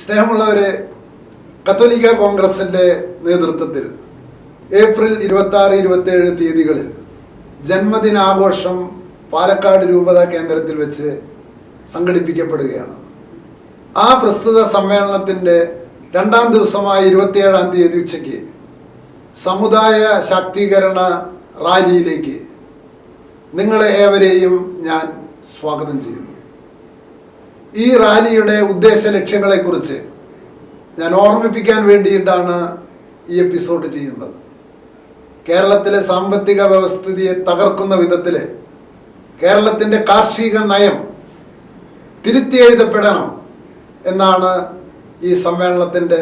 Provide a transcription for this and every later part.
സ്നേഹമുള്ളവരെ കത്തോലിക്ക കോൺഗ്രസിന്റെ നേതൃത്വത്തിൽ ഏപ്രിൽ ഇരുപത്തി ആറ് ഇരുപത്തി ഏഴ് തീയതികളിൽ ജന്മദിനാഘോഷം പാലക്കാട് രൂപതാ കേന്ദ്രത്തിൽ വെച്ച് സംഘടിപ്പിക്കപ്പെടുകയാണ്. ആ പ്രസ്തുത സമ്മേളനത്തിന്റെ രണ്ടാം ദിവസമായ ഇരുപത്തിയേഴാം തീയതി ഉച്ചയ്ക്ക് സമുദായ ശാക്തീകരണ റാലിയിലേക്ക് നിങ്ങളെ ഏവരെയും ഞാൻ സ്വാഗതം ചെയ്യുന്നു. ഈ റാലിയുടെ ഉദ്ദേശ ലക്ഷ്യങ്ങളെക്കുറിച്ച് ഞാൻ ഓർമ്മിപ്പിക്കാൻ വേണ്ടിയിട്ടാണ് ഈ എപ്പിസോഡ് ചെയ്യുന്നത്. കേരളത്തിലെ സാമ്പത്തിക വ്യവസ്ഥിതിയെ തകർക്കുന്ന വിധത്തിൽ കേരളത്തിന്റെ കാർഷിക നയം തിരുത്തി എഴുതപ്പെടണം എന്നാണ് ഈ സമ്മേളനത്തിന്റെ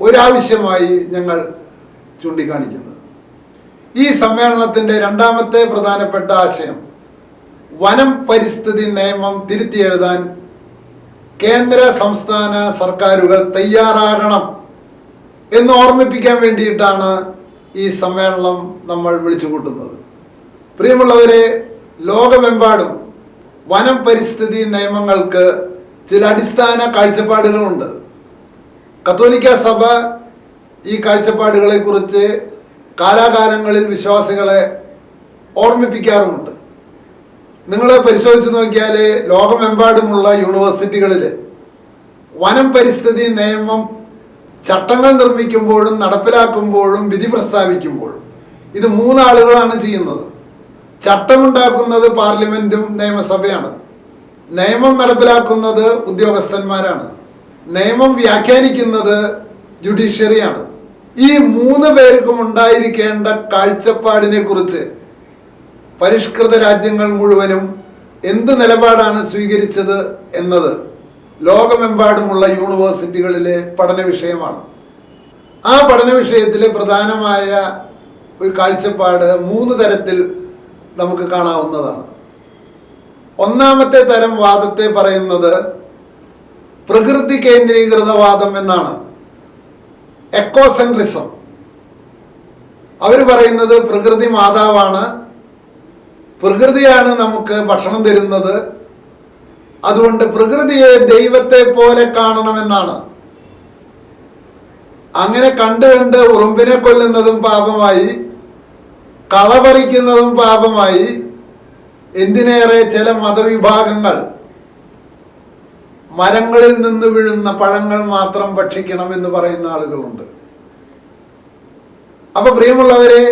ഒരാവശ്യമായി ഞങ്ങൾ ചൂണ്ടിക്കാണിക്കുന്നത്. ഈ സമ്മേളനത്തിന്റെ രണ്ടാമത്തെ പ്രധാനപ്പെട്ട ആശയം വനം പരിസ്ഥിതി നിയമം തിരുത്തി എഴുതാൻ കേന്ദ്ര സംസ്ഥാന സർക്കാരുകൾ തയ്യാറാകണം എന്ന് ഓർമ്മിപ്പിക്കാൻ വേണ്ടിയിട്ടാണ് ഈ സമ്മേളനം നമ്മൾ വിളിച്ചു കൂട്ടുന്നത് പ്രിയമുള്ളവരെ ലോകമെമ്പാടും വനം പരിസ്ഥിതി നിയമങ്ങൾക്ക് ചില അടിസ്ഥാന കാഴ്ചപ്പാടുകളുണ്ട്. കത്തോലിക്ക സഭ ഈ കാഴ്ചപ്പാടുകളെ കുറിച്ച് കാലാകാലങ്ങളിൽ വിശ്വാസികളെ ഓർമ്മിപ്പിക്കാറുമുണ്ട്. നിങ്ങൾ പരിശോധിച്ച് നോക്കിയാൽ ലോകമെമ്പാടുമുള്ള യൂണിവേഴ്സിറ്റികളിൽ വനം പരിസ്ഥിതി നിയമം ചട്ടങ്ങൾ നിർമ്മിക്കുമ്പോഴും നടപ്പിലാക്കുമ്പോഴും വിധി പ്രസ്താവിക്കുമ്പോഴും ഇത് മൂന്നാളുകളാണ് ചെയ്യുന്നത്. ചട്ടമുണ്ടാക്കുന്നത് പാർലമെന്റും നിയമസഭയാണ്. നിയമം നടപ്പിലാക്കുന്നത് ഉദ്യോഗസ്ഥന്മാരാണ്. നിയമം വ്യാഖ്യാനിക്കുന്നത് ജുഡീഷ്യറിയാണ്. ഈ മൂന്ന് പേർക്കും ഉണ്ടായിരിക്കേണ്ട കാഴ്ചപ്പാടിനെ കുറിച്ച് പരിഷ്കൃത രാജ്യങ്ങൾ മുഴുവനും എന്ത് നിലപാടാണ് സ്വീകരിച്ചത് എന്നത് ലോകമെമ്പാടുമുള്ള യൂണിവേഴ്സിറ്റികളിലെ പഠന വിഷയമാണ്. ആ പഠന വിഷയത്തിലെ പ്രധാനമായ ഒരു കാഴ്ചപ്പാട് മൂന്ന് തരത്തിൽ നമുക്ക് കാണാവുന്നതാണ്. ഒന്നാമത്തെ തരം വാദത്തെ പറയുന്നത് പ്രകൃതി കേന്ദ്രീകൃതവാദം എന്നാണ്. എക്കോസെൻട്രിസം. അവർ പറയുന്നത് പ്രകൃതി മാതാവാണ് പ്രകൃതിയാണ് നമുക്ക് ഭക്ഷണം തരുന്നത്. അതുകൊണ്ട് പ്രകൃതിയെ ദൈവത്തെ പോലെ കാണണമെന്നാണ്. അങ്ങനെ കണ്ട് കണ്ട് ഉറുമ്പിനെ കൊല്ലുന്നതും പാപമായി കളപറിക്കുന്നതും പാപമായി എന്തിനേറെ ചില മതവിഭാഗങ്ങൾ മരങ്ങളിൽ നിന്ന് വീഴുന്ന പഴങ്ങൾ മാത്രം ഭക്ഷിക്കണം എന്ന് പറയുന്ന ആളുകളുണ്ട്. അപ്പൊ പ്രിയമുള്ളവരെ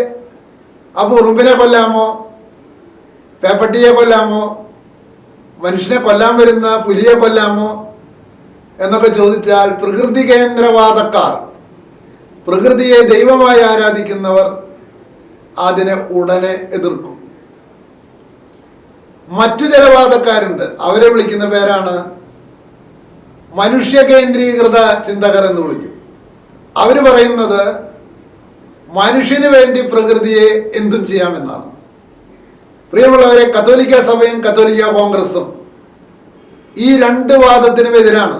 അപ്പൊ ഉറുമ്പിനെ കൊല്ലാമോ? പേപ്പട്ടിയെ കൊല്ലാമോ? മനുഷ്യനെ കൊല്ലാൻ വരുന്ന പുലിയെ കൊല്ലാമോ? എന്നൊക്കെ ചോദിച്ചാൽ പ്രകൃതി കേന്ദ്രവാദക്കാർ പ്രകൃതിയെ ദൈവമായി ആരാധിക്കുന്നവർ അതിനെ ഉടനെ എതിർക്കും. മറ്റു ചില വാദക്കാരുണ്ട് അവരെ വിളിക്കുന്ന പേരാണ് മനുഷ്യ കേന്ദ്രീകൃത ചിന്തകർ എന്ന് വിളിക്കും. അവർ പറയുന്നത് മനുഷ്യന് വേണ്ടി പ്രകൃതിയെ എന്തും ചെയ്യാമെന്നാണ്. പ്രിയമുള്ളവരെ കത്തോലിക്ക സഭയും കത്തോലിക്ക കോൺഗ്രസും ഈ രണ്ട് വാദത്തിനും എതിരാണ്.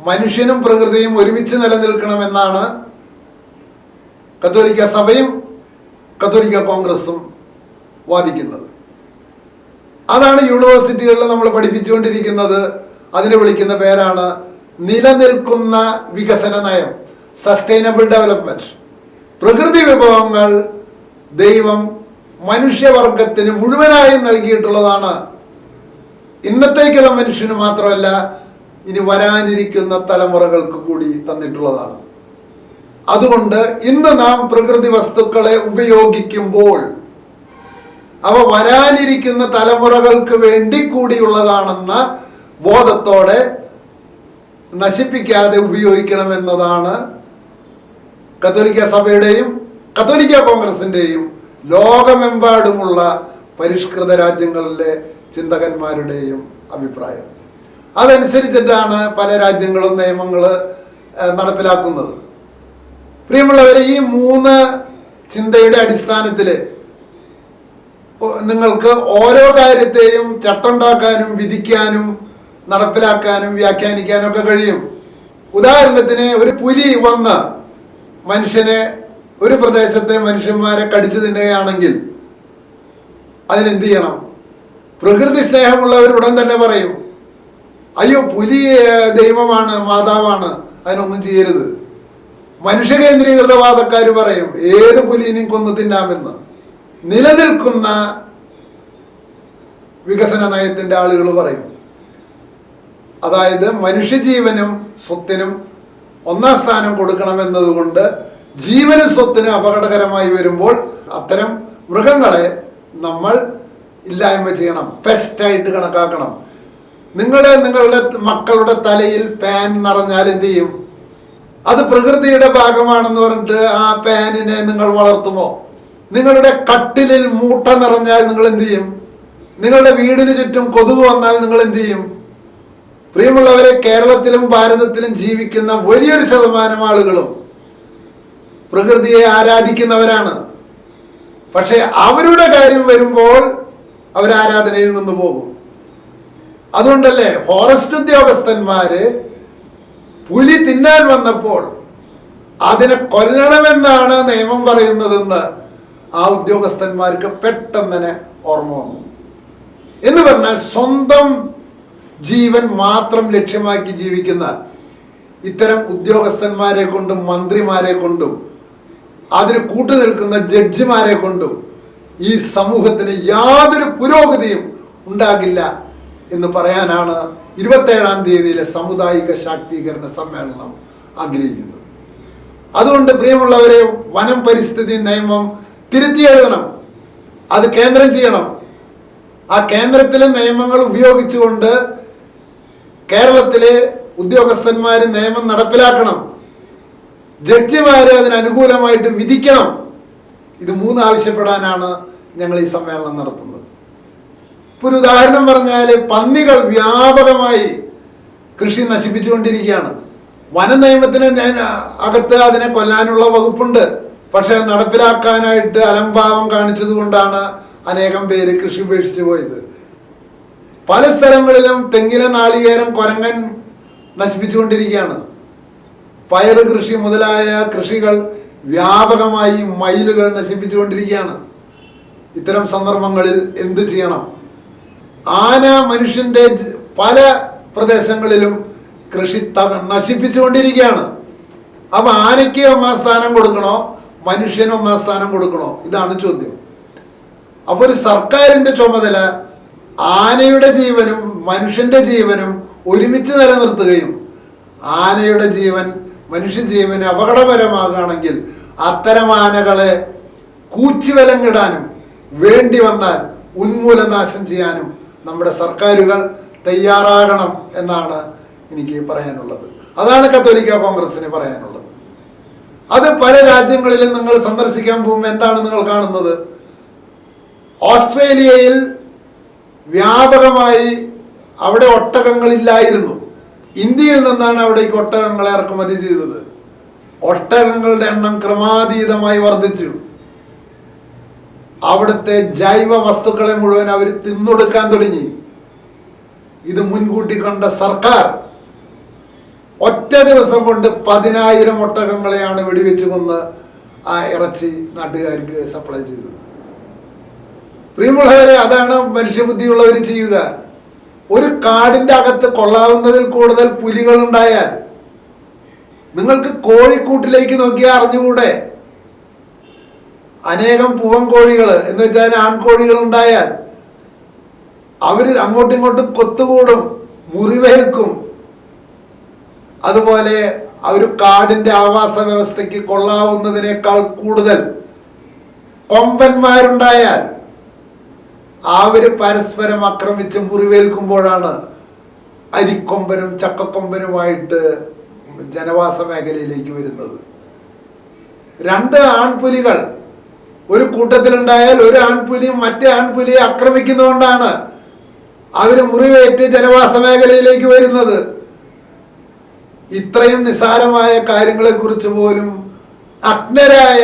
മനുഷ്യനും പ്രകൃതിയും ഒരുമിച്ച് നിലനിൽക്കണമെന്നാണ് കത്തോലിക്ക സഭയും കത്തോലിക്ക കോൺഗ്രസും വാദിക്കുന്നത്. അതാണ് യൂണിവേഴ്സിറ്റികളിൽ നമ്മൾ പഠിപ്പിച്ചുകൊണ്ടിരിക്കുന്നത്. അതിനെ വിളിക്കുന്ന പേരാണ് നിലനിൽക്കുന്ന വികസന നയം സസ്റ്റൈനബിൾ ഡെവലപ്മെന്റ്. പ്രകൃതി വിഭവങ്ങൾ ദൈവം മനുഷ്യവർഗത്തിന് മുഴുവനായും നൽകിയിട്ടുള്ളതാണ്. ഇന്നത്തേക്കുള്ള മനുഷ്യന് മാത്രമല്ല ഇനി വരാനിരിക്കുന്ന തലമുറകൾക്ക് കൂടി തന്നിട്ടുള്ളതാണ്. അതുകൊണ്ട് ഇന്ന് നാം പ്രകൃതി വസ്തുക്കളെ ഉപയോഗിക്കുമ്പോൾ അവ വരാനിരിക്കുന്ന തലമുറകൾക്ക് വേണ്ടി കൂടിയുള്ളതാണെന്ന ബോധത്തോടെ നശിപ്പിക്കാതെ ഉപയോഗിക്കണമെന്നതാണ് കത്തോലിക്ക സഭയുടെയും കത്തോലിക്ക കോൺഗ്രസിന്റെയും ലോകമെമ്പാടുമുള്ള പരിഷ്കൃത രാജ്യങ്ങളിലെ ചിന്തകന്മാരുടെയും അഭിപ്രായം. അതനുസരിച്ചിട്ടാണ് പല രാജ്യങ്ങളും നിയമങ്ങൾ നടപ്പിലാക്കുന്നത്. പ്രിയമുള്ളവരെ ഈ മൂന്ന് ചിന്തയുടെ അടിസ്ഥാനത്തിൽ നിങ്ങൾക്ക് ഓരോ കാര്യത്തെയും ചട്ടുണ്ടാക്കാനും വിധിക്കാനും നടപ്പിലാക്കാനും വ്യാഖ്യാനിക്കാനും ഒക്കെ കഴിയും. ഉദാഹരണത്തിന് ഒരു പുലി വന്ന് മനുഷ്യനെ ഒരു പ്രദേശത്തെ മനുഷ്യന്മാരെ കടിച്ചു തിന്നുകയാണെങ്കിൽ അതിനെന്ത് ചെയ്യണം പ്രകൃതി സ്നേഹമുള്ളവർ ഉടൻ തന്നെ പറയും അയ്യോ പുലി ദൈവമാണ് മാതാവാണ് അതിനൊന്നും ചെയ്യരുത്. മനുഷ്യ കേന്ദ്രീകൃതവാദക്കാർ പറയും ഏത് പുലിനെയും കൊന്നു തിന്നാമെന്ന്. നിലനിൽക്കുന്ന വികസന നയത്തിന്റെ ആളുകൾ പറയും. അതായത് മനുഷ്യജീവനും സ്വത്തിനും ഒന്നാം സ്ഥാനം കൊടുക്കണമെന്നതുകൊണ്ട് ജീവനും സ്വത്തിന് അപകടകരമായി വരുമ്പോൾ അത്തരം മൃഗങ്ങളെ നമ്മൾ ഇല്ലായ്മ ചെയ്യണം പെസ്റ്റായിട്ട് കണക്കാക്കണം. നിങ്ങളെ നിങ്ങളുടെ മക്കളുടെ തലയിൽ പാൻ നിറഞ്ഞാൽ എന്ത് ചെയ്യും? അത് പ്രകൃതിയുടെ ഭാഗമാണെന്ന് പറഞ്ഞിട്ട് ആ പാനിനെ നിങ്ങൾ വളർത്തുമോ? നിങ്ങളുടെ കട്ടിലിൽ മൂട്ട നിറഞ്ഞാൽ നിങ്ങൾ എന്ത് ചെയ്യും? നിങ്ങളുടെ വീടിന് ചുറ്റും കൊതുക് വന്നാൽ നിങ്ങൾ എന്ത് ചെയ്യും? പ്രിയമുള്ളവരെ കേരളത്തിലും ഭാരതത്തിലും ജീവിക്കുന്ന വലിയൊരു ശതമാനം ആളുകളും പ്രകൃതിയെ ആരാധിക്കുന്നവരാണ്. പക്ഷെ അവരുടെ കാര്യം വരുമ്പോൾ അവർ ആരാധനയിൽ നിന്ന് പോകും. അതുകൊണ്ടല്ലേ ഫോറസ്റ്റ് ഉദ്യോഗസ്ഥന്മാര് പുലി തിന്നാൻ വന്നപ്പോൾ അതിനെ കൊല്ലണമെന്നാണ് നിയമം പറയുന്നതെന്ന് ആ ഉദ്യോഗസ്ഥന്മാർക്ക് പെട്ടെന്ന് ഓർമ്മ വന്നു. എന്ന് പറഞ്ഞാൽ സ്വന്തം ജീവൻ മാത്രം ലക്ഷ്യമാക്കി ജീവിക്കുന്ന ഇത്തരം ഉദ്യോഗസ്ഥന്മാരെ കൊണ്ടും മന്ത്രിമാരെ കൊണ്ടും അതിന് കൂട്ടു നിൽക്കുന്ന ജഡ്ജിമാരെ കൊണ്ടും ഈ സമൂഹത്തിന് യാതൊരു പുരോഗതിയും ഉണ്ടാകില്ല എന്ന് പറയാനാണ് ഇരുപത്തേഴാം തീയതിയിലെ സമുദായിക ശാക്തീകരണ സമ്മേളനം ആഗ്രഹിക്കുന്നത്. അതുകൊണ്ട് പ്രിയമുള്ളവരെ വനം പരിസ്ഥിതി നിയമം തിരുത്തി എഴുതണം. അത് കേന്ദ്രം ചെയ്യണം. ആ കേന്ദ്രത്തിലെ നിയമങ്ങൾ ഉപയോഗിച്ചുകൊണ്ട് കേരളത്തിലെ ഉദ്യോഗസ്ഥന്മാർ നിയമം നടപ്പിലാക്കണം. ജഡ്ജിമാര് അതിന് അനുകൂലമായിട്ട് വിധിക്കണം. ഇത് മൂന്ന് ആവശ്യപ്പെടാനാണ് ഞങ്ങൾ ഈ സമ്മേളനം നടത്തുന്നത്. ഇപ്പൊ ഒരു ഉദാഹരണം പറഞ്ഞാൽ പന്നികൾ വ്യാപകമായി കൃഷി നശിപ്പിച്ചുകൊണ്ടിരിക്കുകയാണ്. വന നിയമത്തിന് ഞാൻ അകത്ത് അതിനെ കൊല്ലാനുള്ള വകുപ്പുണ്ട്. പക്ഷെ നടപ്പിലാക്കാനായിട്ട് അലംഭാവം കാണിച്ചതുകൊണ്ടാണ് അനേകം പേര് കൃഷി ഉപേക്ഷിച്ചു പോയത്. പല സ്ഥലങ്ങളിലും തെങ്ങിലെ നാളികേരം കൊരങ്ങൻ നശിപ്പിച്ചുകൊണ്ടിരിക്കുകയാണ്. പയറ് കൃഷി മുതലായ കൃഷികൾ വ്യാപകമായി മയിലുകൾ നശിപ്പിച്ചുകൊണ്ടിരിക്കുകയാണ്. ഇത്തരം സന്ദർഭങ്ങളിൽ എന്ത് ചെയ്യണം? ആന മനുഷ്യന്റെ പല പ്രദേശങ്ങളിലും കൃഷി ത നശിപ്പിച്ചുകൊണ്ടിരിക്കുകയാണ്. അപ്പൊ ആനയ്ക്ക് ഒന്നാം സ്ഥാനം കൊടുക്കണോ? മനുഷ്യന് ഒന്നാം സ്ഥാനം കൊടുക്കണോ? ഇതാണ് ചോദ്യം. അപ്പൊ ഒരു സർക്കാരിന്റെ ചുമതല ആനയുടെ ജീവനും മനുഷ്യന്റെ ജീവനും ഒരുമിച്ച് നിലനിർത്തുകയും ആനയുടെ ജീവൻ മനുഷ്യജീവന് അപകടപരമാകുകയാണെങ്കിൽ അത്തരം ആനകളെ കൂച്ചുവിലങ്ങിടാനും വേണ്ടി വന്നാൽ ഉന്മൂലനാശം ചെയ്യാനും നമ്മുടെ സർക്കാരുകൾ തയ്യാറാകണം എന്നാണ് എനിക്ക് പറയാനുള്ളത്. അതാണ് കത്തോലിക്ക കോൺഗ്രസിന് പറയാനുള്ളത്. അത് പല രാജ്യങ്ങളിലും നിങ്ങൾ സന്ദർശിക്കാൻ പോകുമ്പോൾ എന്താണ് നിങ്ങൾ കാണുന്നത്? ഓസ്ട്രേലിയയിൽ വ്യാപകമായി അവിടെ ഒട്ടകങ്ങളില്ലായിരുന്നു. ഇന്ത്യയിൽ നിന്നാണ് അവിടേക്ക് ഒട്ടകങ്ങളെ ഇറക്കുമതി ചെയ്തത്. ഒട്ടകങ്ങളുടെ എണ്ണം ക്രമാതീതമായി വർദ്ധിച്ചു. അവിടുത്തെ ജൈവ വസ്തുക്കളെ മുഴുവൻ അവർ തിന്നൊടുക്കാൻ തുടങ്ങി. ഇത് മുൻകൂട്ടി കണ്ട സർക്കാർ ഒറ്റ ദിവസം കൊണ്ട് പതിനായിരം ഒട്ടകങ്ങളെയാണ് വെടിവെച്ച് കൊന്ന് ആ ഇറച്ചി നാട്ടുകാർക്ക് സപ്ലൈ ചെയ്തത്. പ്രിയമുള്ളവരെ അതാണ് മനുഷ്യബുദ്ധിയുള്ളവർ ചെയ്യുക. ഒരു കാടിന്റെ അകത്ത് കൊള്ളാവുന്നതിൽ കൂടുതൽ പുലികൾ ഉണ്ടായാൽ നിങ്ങൾക്ക് കോഴിക്കൂട്ടിലേക്ക് നോക്കിയാൽ അറിഞ്ഞുകൂടെ? അനേകം പൂവൻ കോഴികൾ എന്ന് വെച്ചാൽ ആൺകോഴികൾ ഉണ്ടായാൽ അവർ അങ്ങോട്ടും ഇങ്ങോട്ടും കൊത്തുകൂടും മുറിവേൽക്കും. അതുപോലെ അവർ കാടിന്റെ ആവാസ വ്യവസ്ഥയ്ക്ക് കൊള്ളാവുന്നതിനേക്കാൾ കൂടുതൽ കൊമ്പന്മാരുണ്ടായാൽ അവർ പരസ്പരം ആക്രമിച്ച് മുറിവേൽക്കുമ്പോഴാണ് അരിക്കൊമ്പനും ചക്കക്കൊമ്പനുമായിട്ട് ജനവാസ മേഖലയിലേക്ക് വരുന്നത്. രണ്ട് ആൺപുലികൾ ഒരു കൂട്ടത്തിലുണ്ടായാൽ ഒരു ആൺപുലി മറ്റേ ആൺപുലിയെ ആക്രമിക്കുന്നതുകൊണ്ടാണ് അവർ മുറിവേറ്റ് ജനവാസ മേഖലയിലേക്ക് വരുന്നത്. ഇത്രയും നിസാരമായ കാര്യങ്ങളെക്കുറിച്ച് പോലും അജ്ഞരായ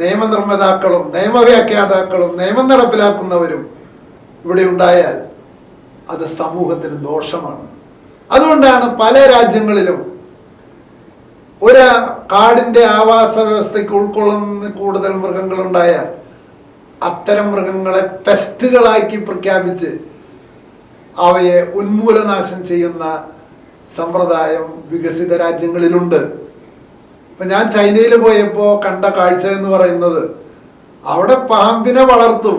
നിയമനിർമ്മാതാക്കളും നിയമവ്യാഖ്യാതാക്കളും നിയമം നടപ്പിലാക്കുന്നവരും ഇവിടെ ഉണ്ടായാൽ അത് സമൂഹത്തിന് ദോഷമാണ്. അതുകൊണ്ടാണ് പല രാജ്യങ്ങളിലും ഒരു കാടിന്റെ ആവാസ വ്യവസ്ഥയ്ക്ക് ഉൾക്കൊള്ളുന്ന കൂടുതൽ മൃഗങ്ങളുണ്ടായാൽ അത്തരം മൃഗങ്ങളെ പെസ്റ്റുകളാക്കി പ്രഖ്യാപിച്ച് അവയെ ഉന്മൂലനാശം ചെയ്യുന്ന സമ്പ്രദായം വികസിത രാജ്യങ്ങളിലുണ്ട്. ഇപ്പം ഞാൻ ചൈനയിൽ പോയപ്പോൾ കണ്ട കാഴ്ച എന്ന് പറയുന്നത് അവിടെ പാമ്പിനെ വളർത്തും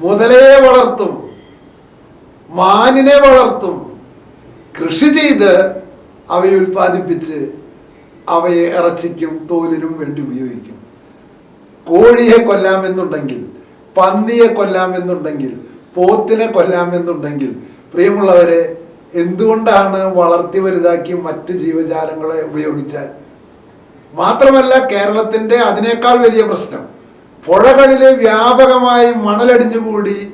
മുതലയെ വളർത്തും മാനിനെ വളർത്തും കൃഷി ചെയ്ത് അവയെ ഉൽപ്പാദിപ്പിച്ച് അവയെ ഇറച്ചിക്കും തോലിനും വേണ്ടി ഉപയോഗിക്കും. കോഴിയെ കൊല്ലാമെന്നുണ്ടെങ്കിൽ പന്നിയെ കൊല്ലാമെന്നുണ്ടെങ്കിൽ പോത്തിനെ കൊല്ലാമെന്നുണ്ടെങ്കിൽ പ്രിയമുള്ളവരെ എന്തുകൊണ്ടാണ് വളർത്തി വലുതാക്കി മറ്റ് ജീവജാലങ്ങളെ ഉപയോഗിച്ചാൽ? മാത്രമല്ല കേരളത്തിന്റെ അതിനേക്കാൾ വലിയ പ്രശ്നം പുഴകളിലെ വ്യാപകമായി മണലടിഞ്ഞുകൂടി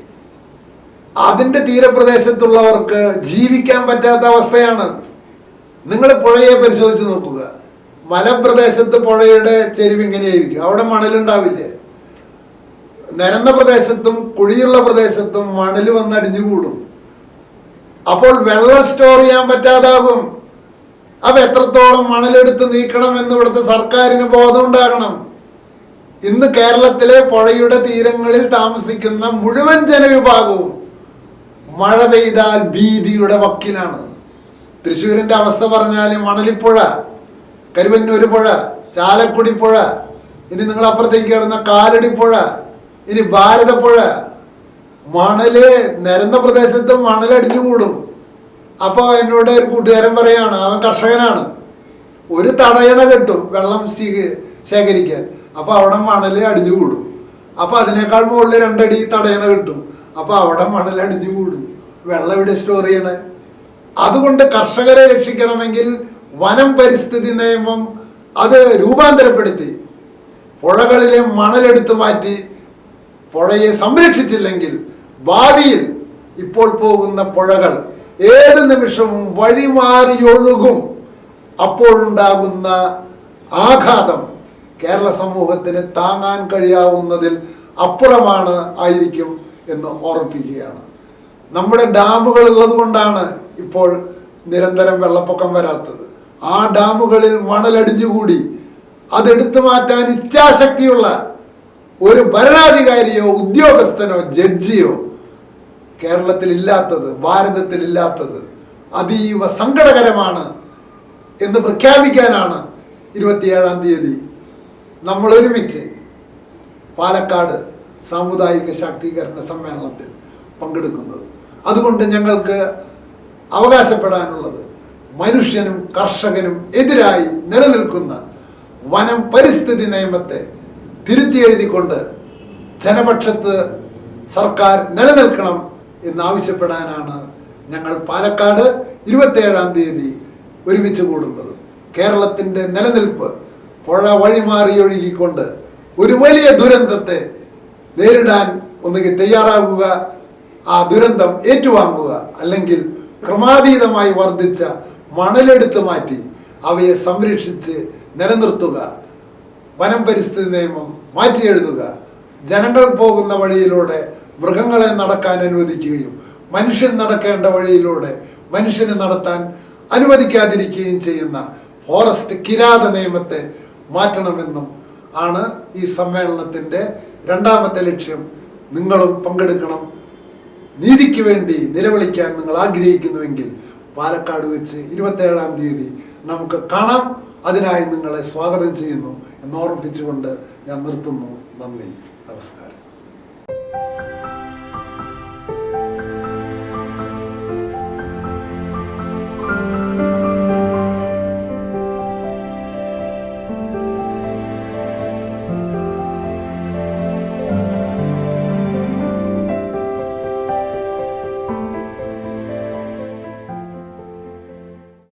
അതിന്റെ തീരപ്രദേശത്തുള്ളവർക്ക് ജീവിക്കാൻ പറ്റാത്ത അവസ്ഥയാണ്. നിങ്ങൾ പുഴയെ പരിശോധിച്ച് നോക്കുക. മലപ്രദേശത്ത് പുഴയുടെ ചെരിവ് എങ്ങനെയായിരിക്കും? അവിടെ മണലുണ്ടാവില്ലേ? നിരന്ന പ്രദേശത്തും കുഴിയുള്ള പ്രദേശത്തും മണൽ വന്നടിഞ്ഞുകൂടും. അപ്പോൾ വെള്ളം സ്റ്റോർ ചെയ്യാൻ പറ്റാതാകും. അപ്പൊ എത്രത്തോളം മണലെടുത്ത് നീക്കണം എന്ന് ഇവിടുത്തെ സർക്കാരിന് ബോധം ഉണ്ടാകണം. ഇന്ന് കേരളത്തിലെ പുഴയുടെ തീരങ്ങളിൽ താമസിക്കുന്ന മുഴുവൻ ജനവിഭാഗവും മഴ പെയ്താൽ ഭീതിയുടെ വക്കിലാണ്. തൃശ്ശൂരിന്റെ അവസ്ഥ പറഞ്ഞാൽ മണലിപ്പുഴ കരുവന്നൂർ പുഴ ചാലക്കുടി പുഴ ഇനി നിങ്ങൾ അപ്പുറത്തേക്ക് കിടന്ന പുഴ ഇനി ഭാരതപ്പുഴ മണൽ നിരന്ന പ്രദേശത്ത് മണലടിഞ്ഞു കൂടും അപ്പോൾ എന്നോട് ഒരു കൂട്ടുകാരൻ പറയാണ് അവൻ കർഷകനാണ്. ഒരു തടയണ കെട്ടും വെള്ളം ശേഖരിക്കാൻ. അപ്പോൾ അവിടെ മണൽ അടിഞ്ഞു കൂടും. അപ്പോൾ അതിനേക്കാൾ മുകളിൽ രണ്ടടി തടയണ കിട്ടും. അപ്പോൾ അവിടെ മണൽ അടിഞ്ഞു കൂടും. വെള്ളം ഇവിടെ സ്റ്റോർ ചെയ്യണേ? അതുകൊണ്ട് കർഷകരെ രക്ഷിക്കണമെങ്കിൽ വനം പരിസ്ഥിതി നിയമം അത് രൂപാന്തരപ്പെടുത്തി. പുഴകളിലെ മണലെടുത്ത് മാറ്റി പുഴയെ സംരക്ഷിച്ചില്ലെങ്കിൽ ഭാവിയിൽ ഇപ്പോൾ പോകുന്ന പുഴകൾ ഏത് നിമിഷവും വഴിമാറിയൊഴുകും അപ്പോഴുണ്ടാകുന്ന ആഘാതം കേരള സമൂഹത്തിന് താങ്ങാൻ കഴിയാവുന്നതിൽ അപ്പുറമാണ് ആയിരിക്കും എന്ന് ഓർമ്മിപ്പിക്കുകയാണ്. നമ്മുടെ ഡാമുകൾ ഉള്ളത് കൊണ്ടാണ് ഇപ്പോൾ നിരന്തരം വെള്ളപ്പൊക്കം വരാത്തത്. ആ ഡാമുകളിൽ മണലടിഞ്ഞുകൂടി അതെടുത്തു മാറ്റാൻ ഇച്ഛാശക്തിയുള്ള ഒരു ഭരണാധികാരിയോ ഉദ്യോഗസ്ഥനോ ജഡ്ജിയോ കേരളത്തിൽ ഇല്ലാത്തത് ഭാരതത്തിൽ ഇല്ലാത്തത് അതീവ സങ്കടകരമാണ് എന്ന് പ്രഖ്യാപിക്കാനാണ് ഇരുപത്തിയേഴാം തീയതി നമ്മൾ ഒരുമിച്ച് പാലക്കാട് സാമുദായിക ശാക്തീകരണ സമ്മേളനത്തിൽ പങ്കെടുക്കുന്നത്. അതുകൊണ്ട് ഞങ്ങൾക്ക് അവകാശപ്പെടാനുള്ളത് മനുഷ്യനും കർഷകനും എതിരായി നിലനിൽക്കുന്ന വനം പരിസ്ഥിതി നിയമത്തെ തിരുത്തി എഴുതിക്കൊണ്ട് ജനപക്ഷത്ത് സർക്കാർ നിലനിൽക്കണം എന്നാവശ്യപ്പെടാനാണ് ഞങ്ങൾ പാലക്കാട് ഇരുപത്തേഴാം തീയതി ഒരുമിച്ച് കൂടുന്നത്. കേരളത്തിന്റെ നിലനിൽപ്പ് പുഴ വഴിമാറി ഒഴുകിക്കൊണ്ട് ഒരു വലിയ ദുരന്തത്തെ നേരിടാൻ ഒന്നുകിൽ തയ്യാറാകുക ആ ദുരന്തം ഏറ്റുവാങ്ങുക അല്ലെങ്കിൽ ക്രമാതീതമായി വർദ്ധിച്ച മണലെടുത്തു മാറ്റി അവയെ സംരക്ഷിച്ച് നിലനിർത്തുക. വനം പരിസ്ഥിതി നിയമം മാറ്റി എഴുതുക. ജനങ്ങൾ പോകുന്ന വഴിയിലൂടെ മൃഗങ്ങളെ നടക്കാൻ അനുവദിക്കുകയും മനുഷ്യൻ നടക്കേണ്ട വഴിയിലൂടെ മനുഷ്യനെ നടത്താൻ അനുവദിക്കാതിരിക്കുകയും ചെയ്യുന്ന ഫോറസ്റ്റ് കിരാത നിയമത്തെ മാറ്റണമെന്നും ആണ് ഈ സമ്മേളനത്തിന്റെ രണ്ടാമത്തെ ലക്ഷ്യം. നിങ്ങളും പങ്കെടുക്കണം. നീതിക്ക് വേണ്ടി നിലവിളിക്കാൻ നിങ്ങൾ ആഗ്രഹിക്കുന്നുവെങ്കിൽ പാലക്കാട് വെച്ച് ഇരുപത്തേഴാം തീയതി നമുക്ക് കാണാം. അതിനായി നിങ്ങളെ സ്വാഗതം ചെയ്യുന്നു എന്ന് ഓർമ്മിപ്പിച്ചുകൊണ്ട് ഞാൻ നിർത്തുന്നു. നന്ദി. നമസ്കാരം.